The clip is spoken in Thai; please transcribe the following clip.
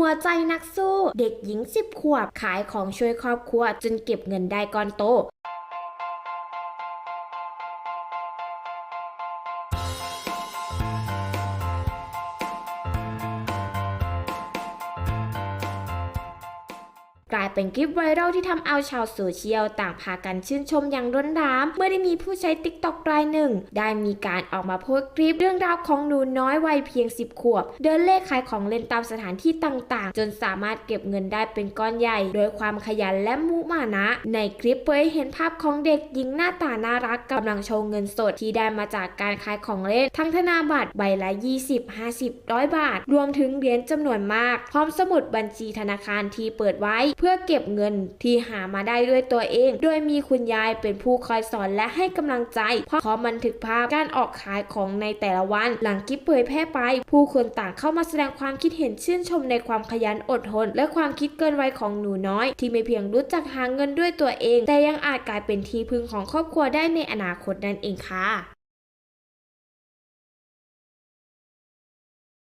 หัวใจนักสู้ เด็กหญิง 10 ขวบ ขายของช่วยครอบครัวจนเก็บเงินได้ก้อนโต กลายเป็นคลิปไวรัลที่ทำเอาชาวโซเชียลต่างพากันชื่นชมอย่างล้นหลาม เมื่อได้มีผู้ใช้ติ๊กต็อกรายหนึ่ง ได้มีการออกมาโพสต์คลิปเรื่องราวของหนูน้อยวัยเพียง 10 ขวบ เดินเลขขายของเล่นตามสถานที่ต่างๆ จนสามารถเก็บเงินได้เป็นก้อนใหญ่ โดยความขยันและมุมานะ ในคลิปเผยเห็นภาพของเด็กหญิงหน้าตาน่ารักกำลังโชว์เงินสดที่ได้มาจากการขายของเล่นทั้งธนาบัตรใบละ 20 50 100 บาท รวมถึงเหรียญจำนวนมาก พร้อมสมุดบัญชีธนาคารที่เปิดไว้เพื่อเก็บเงินที่หามาได้ด้วยตัวเอง โดยมีคุณยายเป็นผู้คอยสอนและให้กำลังใจ เพราะขอบันทึกภาพการออกขายของในแต่ละวัน หลังคลิปเผยแพร่ไป ผู้คนต่างเข้ามาแสดงความคิดเห็นชื่นชมในความขยันอดทน และความคิดเกินวัยของหนูน้อย ที่ไม่เพียงรู้จักหาเงินด้วยตัวเอง แต่ยังอาจกลายเป็นที่พึ่งของครอบครัวได้ในอนาคตนั่นเองค่ะ